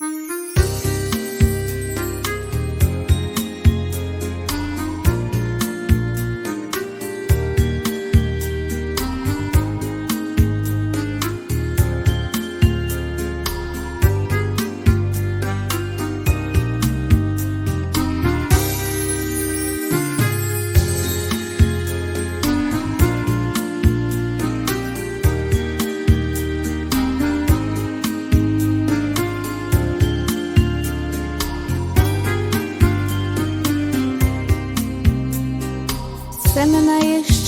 Все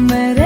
в'ється